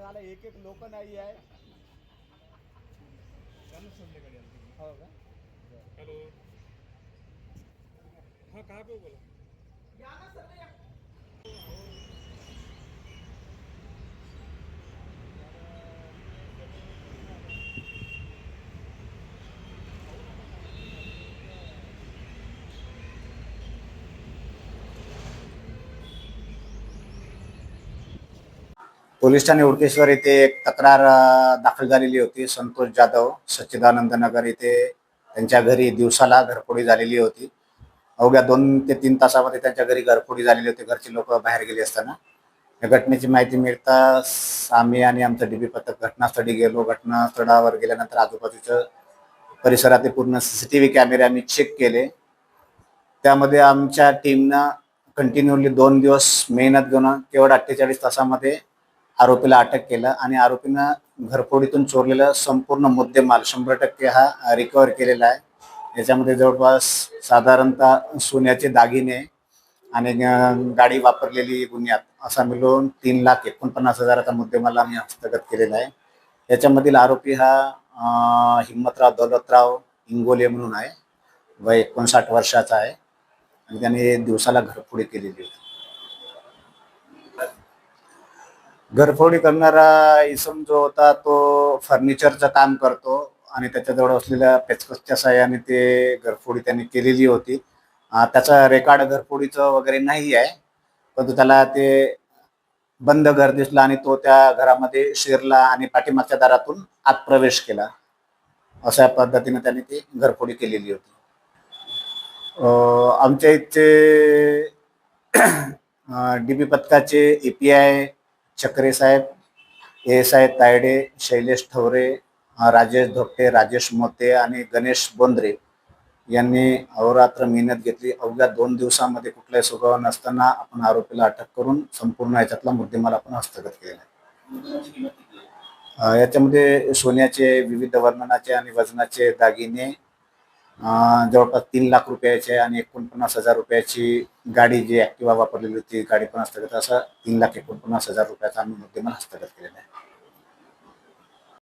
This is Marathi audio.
आला एक एक लोक नाही आहे हो। का हेलो। हाँ कहाँ पे हो बोला? पोलीस ठाणे उडकेश्वर येथे एक तक्रार दाखल झालेली होती. संतोष जाधव सच्चिदानंद नगर येथे त्यांच्या घरी दिवसाला घरफोडी झालेली होती. अवघ्या दोन ते तीन तासामध्ये त्यांच्या घरी घरफोडी झालेली होती. घरचे लोक बाहेर गेले असताना. या घटनेची माहिती मिळताच आम्ही आणि आमचं डीबी पथक घटनास्थळी गेलो. घटनास्थळावर गेल्यानंतर आजूबाजूच्या परिसरातील पूर्ण सीसीटीव्ही कॅमेरे आम्ही चेक केले. त्यामध्ये आमच्या टीमनं कंटिन्युअली दोन दिवस मेहनत घेऊन केवळ अठ्ठेचाळीस तासामध्ये आरोपीला अटक केलं आणि आरोपीनं घरफोडीतून चोरलेला संपूर्ण मुद्देमाल शंभर टक्के हा रिकवर केलेला आहे. याच्यामध्ये जवळपास साधारणतः सोन्याचे दागिने आणि गाडी वापरलेली गुन्ह्यात. असा मिळून तीन लाख एकोणपन्नास हजाराचा मुद्देमाल आम्ही हस्तगत केलेला आहे. याच्यामधील आरोपी हा हिम्मतराव दौलतराव इंगोले म्हणून आहे. वय एकोणसाठ वर्षाचा आहे. आणि त्याने दिवसाला घरफोडी केलेली होती घरफोडी करणारा इसम जो होता तो फर्निचरचं काम करतो आणि त्याच्याजवळ असलेल्या पेचकसच्या साह्याने ते घरफोडी त्यांनी केलेली होती. त्याचा रेकॉर्ड घरफोडीचं वगैरे नाही आहे परंतु त्याला ते बंद घर दिसला आणि तो त्या घरामध्ये शिरला आणि पाठीमागच्या दारातून आत प्रवेश केला. अशा पद्धतीने त्याने ती घरफोडी केलेली होती. आमच्या इथचे डी बी पथकाचे ए P I Chakre Saheb A S I Tayde Shailesh Thaware Rajesh Dhopate Rajesh Mote आणि गणेश बोंद्रे यांनी अहोरात्र मेहनत घेतली. अवघ्या दोन दिवसामध्ये कुठलाही सुगाव नसताना आपण आरोपीला अटक करून संपूर्ण याच्यातला मुद्देमाल आपण हस्तगत केलेला आहे. याच्यामध्ये सोन्याचे विविध वर्णनाचे आणि वजनाचे दागिने जवळपास तीन लाख रुपयाचे आणि एकोणपन्नास हजार रुपयाची गाडी जी ऍक्टिवा वापरलेली होती गाडी पण हस्तगत. असं तीन लाख एकोणपन्नास हजार रुपयाचा आम्ही मुद्देमाल हस्तगत केलेला आहे.